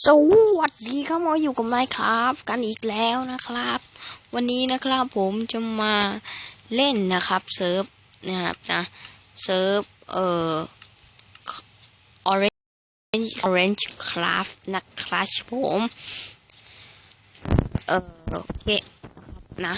สวัสดีครับมาอยู่กับไมค์ครับ กันอีกแล้วนะครับ วันนี้นะครับผมจะมาเล่นนะครับเซิร์ฟนะครับนะเซิร์ฟเอ่อ orange orange craft นะครับผมเออโอเคนะ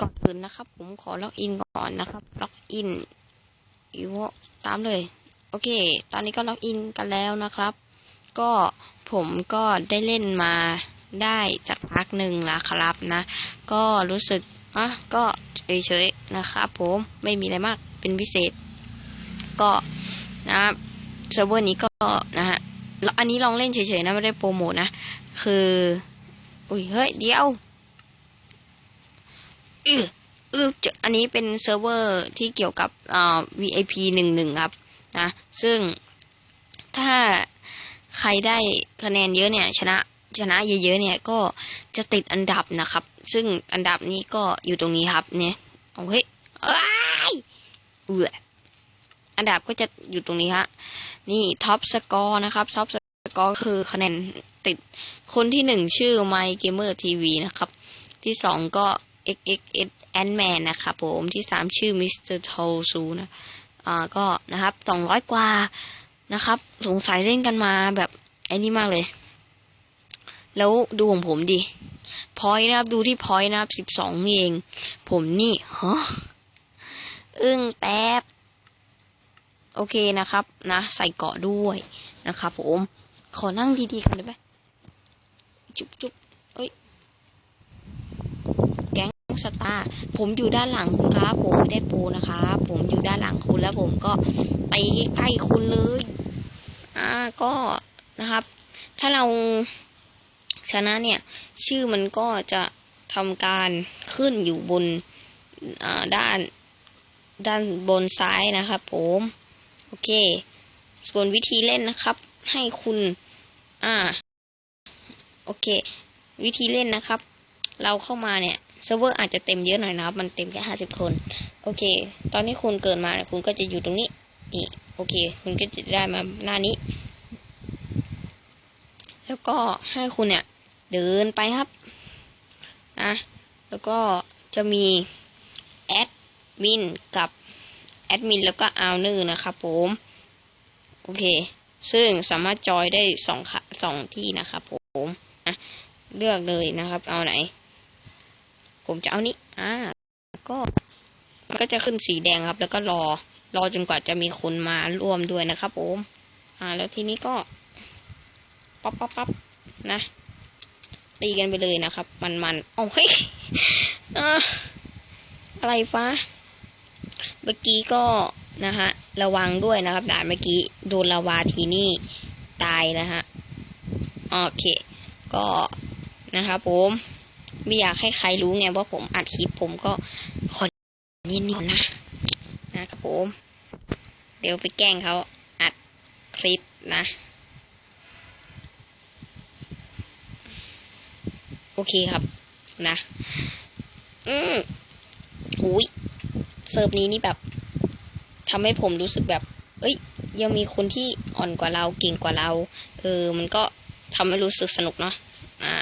ก่อนอื่นนะครับ ผมขอล็อกอินก่อนนะครับ ล็อกอินอยู่ตามเลย โอเค ตอนนี้ก็ล็อกอินกันแล้วนะครับ ก็ผมก็ได้เล่นมาได้จากพักหนึ่งแล้วครับนะ ก็รู้สึกอะก็เฉยๆนะครับผมไม่มีอะไรมากเป็นพิเศษ ก็นะครับเซิร์ฟเวอร์นี้ก็นะฮะแล้วอันนี้ลองเล่นเฉยๆนะไม่ได้โปรโมทนะ คือ อุ้ยเฮ้ยเดี๋ยวอืออือเจออันนี้เป็นเซิร์ฟเวอร์ที่เกี่ยวกับอ่า VIP หนึ่งหนึ่งครับ นะ ซึ่งถ้า ใครได้คะแนนเยอะเนี่ย ชนะชนะเยอะๆเนี่ยก็จะติดอันดับนะครับ ซึ่งอันดับนี้ก็อยู่ตรงนี้ครับ เนี่ยเอาเฮ้ยเอ้ยเอืออันดับก็จะอยู่ตรงนี้ฮะนี่ท็อปสกอร์นะครับท็อปสกอร์คือคะแนนติดคนที่หนึ่งชื่อ My Gamer TV นะครับ ที่สองก็ XXX Ant-Man นะครับผมที่สามชื่อ Mr. t o s u นะอ่าก็นะครับสองร้อยกว่า นะครับ สงสัยเล่นกันมาแบบไอ้นี่มากเลย แล้วดูของผมดิพอยนะครับ ดูที่พอยนะครับสิบสองนี่เอง ผมนี่ฮะอึ้งแป๊บ โอเคนะครับ นะ ใส่เกาะด้วยนะครับผม ขอนั่งดีๆกันได้ไหมจุ๊บจุ๊บเอ้ย แก๊งสตาร์ ผมอยู่ด้านหลังคุณครับ ผมไม่ได้ปูนะครับ ผมอยู่ด้านหลังคุณแล้วผมก็ไปใกล้ๆคุณเลย อ่าก็นะครับ ถ้าเราชนะเนี่ย ชื่อมันก็จะทำการขึ้นอยู่บนด้านด้านบนซ้ายนะครับผมโอเค ส่วนวิธีเล่นนะครับ ให้คุณ อ่า โอเค วิธีเล่นนะครับ เราเข้ามาเนี่ยเซิร์ฟเวอร์อาจจะเต็มเยอะหน่อยนะครับ มันเต็มแค่ห้าสิบคน โอเค ตอนที่คุณเกิดมาเนี่ยคุณก็จะอยู่ตรงนี้นี่ โอเค คุณก็จะได้มาหน้านี้ แล้วก็ให้คุณเนี่ย เดินไปครับนะแล้วก็จะมีแอดมินกับแอดมินแล้วก็อาเนอร์นะครับผม โอเค ซึ่งสามารถจอยได้สองค่ะสองที่นะครับผมนะเลือกเลยนะครับ เอาไหน ผมจะเอานี้อ่าก็มันก็จะขึ้นสีแดงครับ แล้วก็รอ รอจนกว่าจะมีคนมาร่วมด้วยนะครับผม อ่า แล้วทีนี้ก็ปั๊บปั๊บปั๊บนะตีกันไปเลยนะครับ มันมันๆเอาเฮ้ยอะไรฟ้าเมื่อกี้ก็นะฮะระวังด้วยนะครับด่านเมื่อกี้โดนลาวาทีนี่ตายนะฮะโอเค ก็นะครับผมไม่อยากให้ใครรู้ไงว่าผมอัดคลิปผมก็ขอยินดีนะ นะครับผม เดี๋ยวไปแกล้งเขาอัดคลิปนะ โอเคครับนะ อืมหุยเซิร์ฟนี้นี่แบบทำให้ผมรู้สึกแบบ เอ้ย ยังมีคนที่อ่อนกว่าเราเก่งกว่าเรา เออ มันก็ทำให้รู้สึกสนุกเนาะอ่า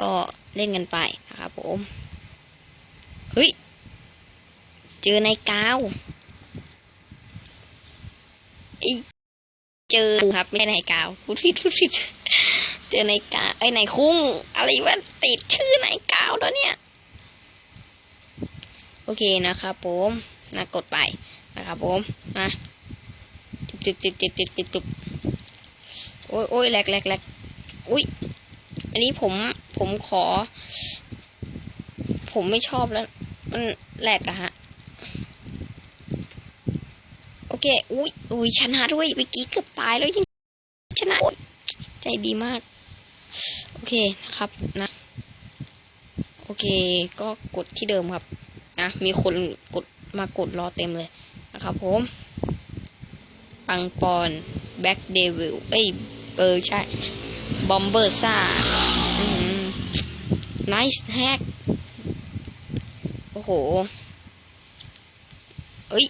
ก็เล่นกันไปนะครับผม เฮ้ย เจอในกาวอยเจอครับ ไม่ใช่ในกาวพูดผิดพูดผิดเจอในกาวไอยในคุ้ง อะไรวะติดชื่อในกาวแล้วเนี่ย โอเคนะครับผมนะกดไปนะครับผมนะจุดจุดจุดจุดจุดจุดโอ้ยโอ้ยแหลกแหลกแหลกอุ้ยอันนี้ผมผมขอ ผมไม่ชอบแล้ว มันแหลกอะฮะ โอ เค อุ้ยอุ้ยชนะด้วยเมื่อกี้เกือบตายแล้วยังชนะ ใจดีมาก โอเคนะครับนะ โอเค ก็กดที่เดิมครับ นะ มีคนกดมากดรอเต็มเลยนะครับผม ปังปอนแบ็กเดวิล เอ้ย เออใช่ บอมเบอร์ซ่าไนส์แฮกโอ้โห เอ้ย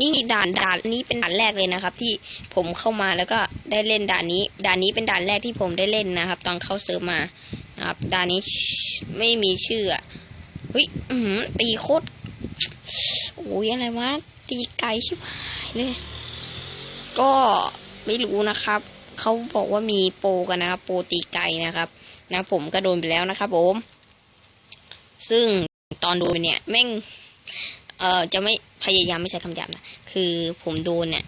นี่ด่านด่านนี้เป็นด่านแรกเลยนะครับ ที่ผมเข้ามาแล้วก็ได้เล่นด่านนี้ ด่านนี้เป็นด่านแรกที่ผมได้เล่นนะครับ ตอนเข้าเซิร์ฟมานะครับด่านนี้ไม่มีชื่ออะเฮ้ยอือหือตีโคตรโอ้ยอะไรวะตีไกลชิบหายเลย ก็ไม่รู้นะครับเขาบอกว่ามีโปรกันนะครับโปรตีไกลนะครับ นะผมก็โดนไปแล้วนะครับผม ซึ่งตอนโดนเนี่ยแม่ง เอ่อจะไม่พยายามไม่ใช้คำหยาบนะ คือผมโดนเนี่ย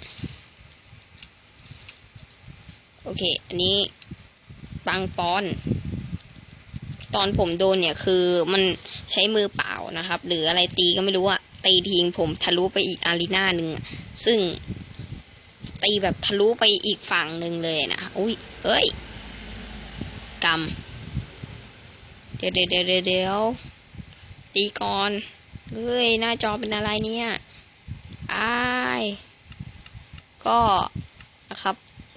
โอเค อันนี้ปังปอน ตอนผมโดนเนี่ย คือมันใช้มือเปล่านะครับ หรืออะไรตีก็ไม่รู้อะตีทิ้งผมทะลุไปอีกอารีนาหนึ่งซึ่งตีแบบทะลุไปอีกฝั่งหนึ่งเลยนะ อุ้ยเฮ้ยกำเดี๋ยวเดี๋ยวเดี๋ยวเดี๋ยวเดี๋ยวตีก่อน เฮ้ย หน้าจอเป็นอะไรเนี่ยอายก็นะครับ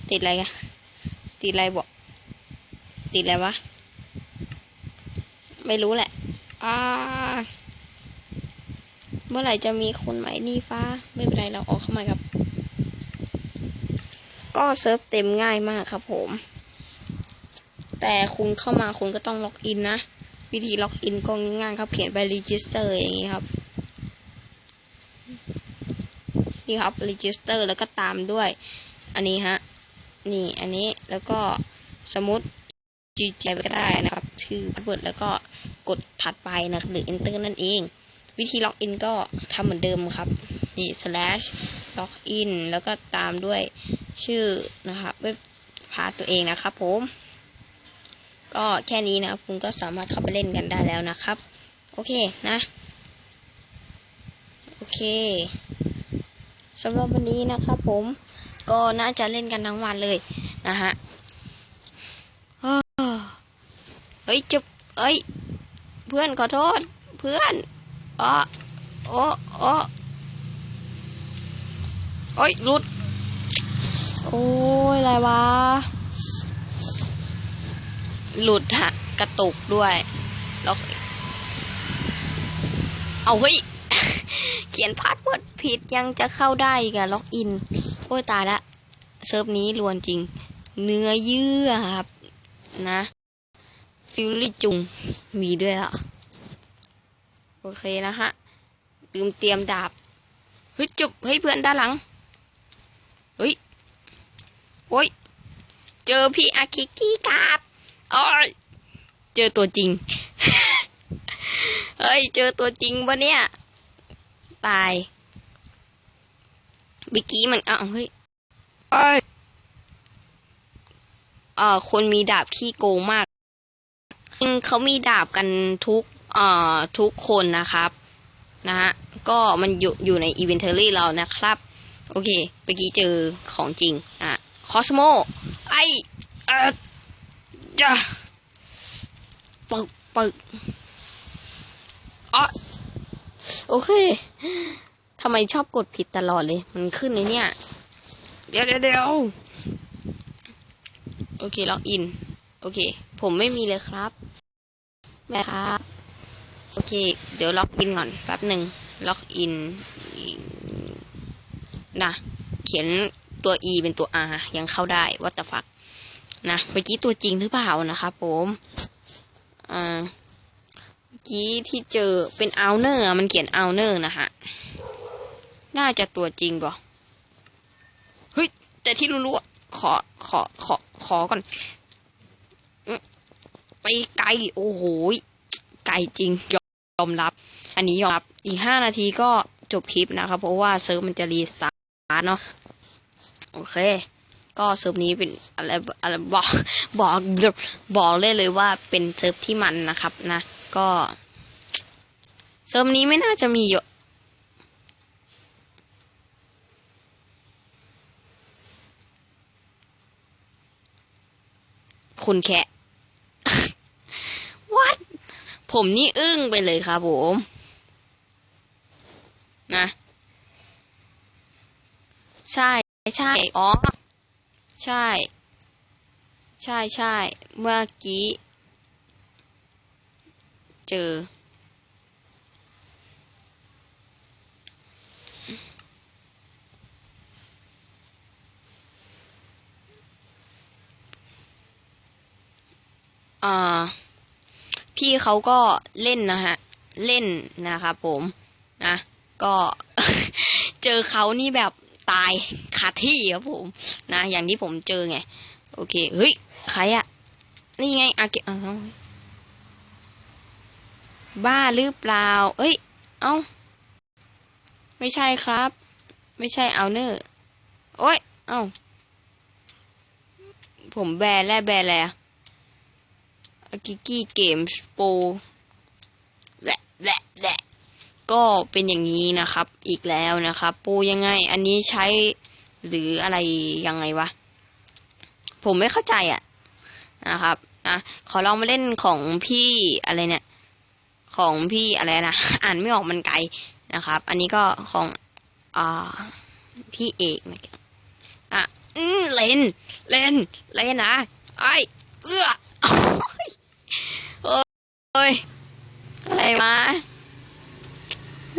ติดอะไรกันติดอะไรบอก ติดอะไรวะ ไม่รู้แหละอ่าเมื่อไหร่จะมีคนใหม่นี่ฟ้า ไม่เป็นไรเราออกเข้ามาครับ ก็เซิร์ฟเต็มง่ายมากครับผม แต่คุณเข้ามาคุณก็ต้องล็อกอินนะ วิธีล็อกอินก็ง่ายๆครับ เขียนไป register อย่างนี้ครับ นี่ครับ register แล้วก็ตามด้วย อันนี้ฮะ นี่อันนี้แล้วก็สมมติ GG ก็ได้นะครับ ชื่อ password แล้วก็กดถัดไปนะครับหรือ enter นั่นเอง วิธีล็อกอินก็ทำเหมือนเดิมครับ นี่ slash login แล้วก็ตามด้วยชื่อนะครับเว็บพาสตัวเองนะครับผม ก็แค่นี้นะครับคุณก็สามารถเข้าไปเล่นกันได้แล้วนะครับ โอเคนะ โอเคสำหรับวันนี้นะครับผมก็น่าจะเล่นกันทั้งวันเลยนะฮะเฮ้ยจุบเอ้ย เพื่อนขอโทษ เพื่อนอ๋อโอ้โอ้โอ้ยหลุด โอ้ยอะไรวะ หลุดฮะกระตุกด้วย แล้วเอาเฮ้ย เขียนพาสเวิร์ดผิดยังจะเข้าได้กับล็อกอิน โอ้ยตายละ เซิร์ฟนี้ลวนจริง เนื้อเยื่อครับ นะฟิลลี่จุง มีด้วยอะ โอเคนะฮะ ลืมเตรียมดาบ เฮ้ยจุบเฮ้ยเพื่อนด้านหลัง เฮ้ย โอ้ย เจอพี่อาคิกี้ครับ อ้ยเจอตัวจริง เฮ้ย เจอตัวจริงปะเนี่ย ตายบิกกี้มันอ้าวเฮ้ยเอ้ยเอ่อคนมีดาบขี้โกงมากอืมเขามีดาบกันทุก เอ่อ ทุกคนนะครับ นะฮะ ก็มันอยู่อยู่ในอีเวนเทอรี่เรานะครับ โอเคเมื่อกี้เจอของจริง อะ คอสโม ไอเออ จ้ะปึกปึกอ๋อโอเคทำไมชอบกดผิดตลอดเลย มันขึ้นในเนี่ยเดี๋ยวเดี๋ยวเดี๋ยวโอเค ล็อกอิน โอเค ผมไม่มีเลยครับ แม่ครับ โอเค เดี๋ยวล็อกอินก่อนแป๊บหนึ่ง ล็อกอินนะเขียนตัว e เป็นตัว r ยังเข้าได้วัตฟัก นะเมื่อกี้ตัวจริงหรือเปล่านะครับผมอ่าเมื่อกี้ที่เจอเป็นเอาเนอร์มันเขียนเอาเนอร์นะฮะน่าจะตัวจริงป่ะเฮ้ยแต่ที่รู้ๆอขอขอขอขอก่อนไปไกลโอ้โหไกลจริงยอมรับ อันนี้ยอมรับอีกห้านาทีก็จบคลิปนะครับ เพราะว่าเซิร์ฟมันจะรีสตาร์ทเนาะโอเค ก็เซิร์ฟนี้เป็นอะไรอะไรบอกบอกบอกเลยเลยว่าเป็นเซิร์ฟที่มันนะครับ นะ ก็เซิร์ฟนี้ไม่น่าจะมีเยอะคุณแค่ what ผมนี่อึ้งไปเลยครับผม นะ ใช่ ใช่ อ๋อ ใช่ ใช่ใช่ เมื่อกี้ เจอ อ่า พี่เขาก็เล่นนะฮะ เล่นนะครับผม นะ ก็ เจอเขานี่แบบตายาที่ครับผมนะอย่างที่ผมเจอไง โอเคเฮ้ยใครอะนี่ไงอาเกะเอาบ้าหรือเปล่า เอ้ย เอ้า ไม่ใช่ครับ ไม่ใช่เอาเนอร์โอ้ย เอ้า ผมแบนแล้วแบนแล้วอากิกี้เกมส์โปรแหละแหละแหละก็เป็นอย่างนี้นะครับ อีกแล้วนะครับปรยังไง อันนี้ใช้ หรืออะไรยังไงวะ ผมไม่เข้าใจอะนะครับนะขอลองมาเล่นของพี่อะไรเนี่ย ของพี่อะไรนะอ่านไม่ออกมันไกลนะครับ อันนี้ก็ของอ่าพี่เอกนะครับอะอืมเล่น เล่น เล่นนะไอเอื้อโอ้ยโอ้ยอะไรมา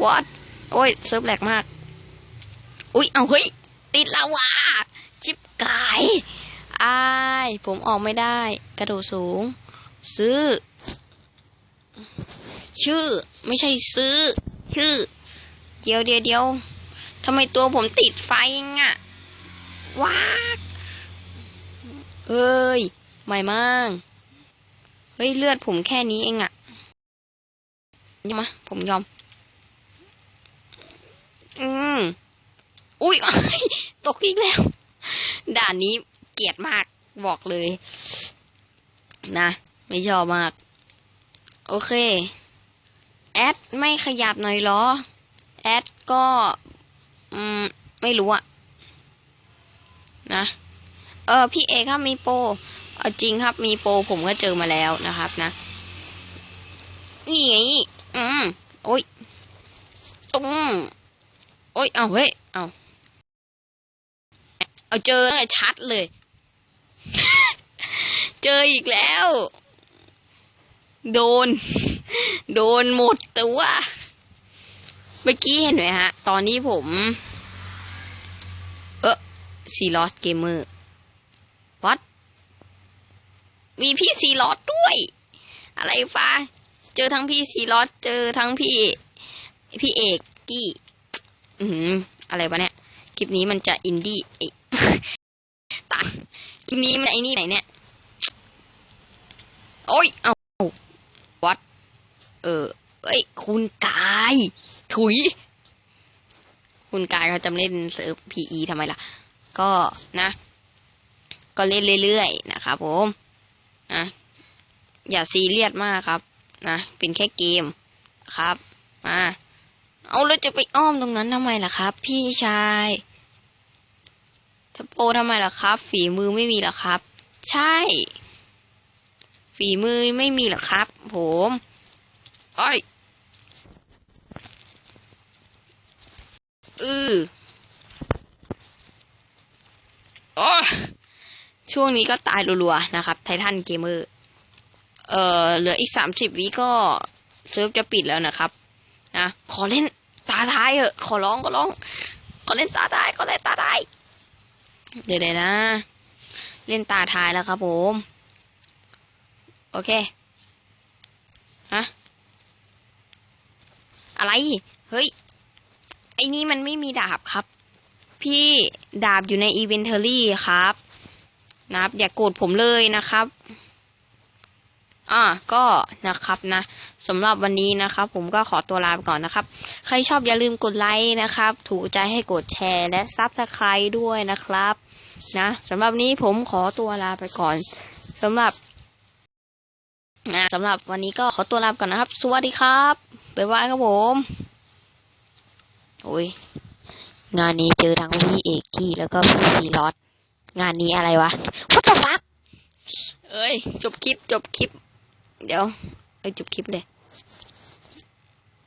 what โอ้ยเซิร์ฟแหลกมาก อุ้ยเอาเฮ้ย ติดแล้วว่ะจิบกายอายผมออกไม่ได้ กระโดดสูง ซื้อ ชื่อ ไม่ใช่ซื้อ ชื่อ เดียวเดียวเดียวทำไมตัวผมติดไฟอะว้าเอ้ยใหม่มากเฮ้ย เลือดผมแค่นี้เองอะยอมมาผมยอม อืม อุ้ยตกอีกแล้ว ด่านนี้เกลียดมากบอกเลย นะ ไม่ชอบมาก โอเค แอดไม่ขยับหน่อยหรอ แอดก็ อืม ไม่รู้อะนะ เออ พี่เอครับมีโปรเอาจริงครับมีโปรผมก็เจอมาแล้วนะครับนะ นี่ไง อืม โอ้ยตุ้มโอ้ย เอาเฮ้ย เอา เอาเจอชัดเลย เจออีกแล้ว โดน โดนหมดตัวเมื่อกี้เห็นไหมฮะ ตอนนี้ผม เออซีลอสเกมเมอร์วัดมีพี่ซีลอสด้วย อะไรฟ้าเจอทั้งพี่ซีลอสเจอทั้งพี่ พี่เอกกี้ อือหือะไรวะเนี่ย คลิปนี้มันจะอินดี้ คลิปนี้มันไอ้นี่ไหนเนี่ย โอ้ย เอาวัด เออเอ้ย คุณกาย ถุย คุณกายเขาจำเล่นเซิร์ฟพีอีทำไมล่ะ ก็นะ ก็เล่นเรื่อยๆ นะครับผมนะอย่าซีเรียสมากครับ นะเป็นแค่เกมครับ มา เอาแล้วจะไปอ้อมตรงนั้นทำไมล่ะครับ พี่ชาย ถ้าโปทำไมล่ะครับ ฝีมือไม่มีหรอครับ ใช่ ฝีมือไม่มีหรอครับ ผมโอ้ยอือโอ้ช่วงนี้ก็ตายรัวๆนะครับ ไททันเกมเมอร์ เอ่อ เหลืออีกสามสิบวิก็เซิร์ฟจะปิดแล้วนะครับ นะ ขอเล่นตาท้ายเถอะ ขอร้องขอร้อง ขอเล่นตาท้าย ขอเล่นตาท้าย เดี๋ยวๆนะ เล่นตาท้ายแล้วครับผม โอเค ฮะ อะไร เฮ้ย ไอ้นี่มันไม่มีดาบครับ พี่ดาบอยู่ในอีเวนเทอรี่ครับ นะครับ อย่ากโกรธผมเลยนะครับ อ่าก็นะครับนะ สำหรับวันนี้นะครับ ผมก็ขอตัวลาไปก่อนนะครับ ใครชอบอย่าลืมกดไลค์นะครับ ถูกใจให้กดแชร์และซับสไครต์ด้วยนะครับ นะสำหรับนี้ผมขอตัวลาไปก่อนสำหรับนะสำหรับวันนี้ก็ขอตัวลาไปก่อนนะครับ สวัสดีครับบ๊ายบายครับผมโอ้ยงานนี้เจอทั้งพี่เอกกี้แล้วก็พี่ซีรอสงานนี้อะไรวะ What the fuck เอ้ย จบคลิป จบคลิป เดี๋ยว เอ้ย จบคลิปเลย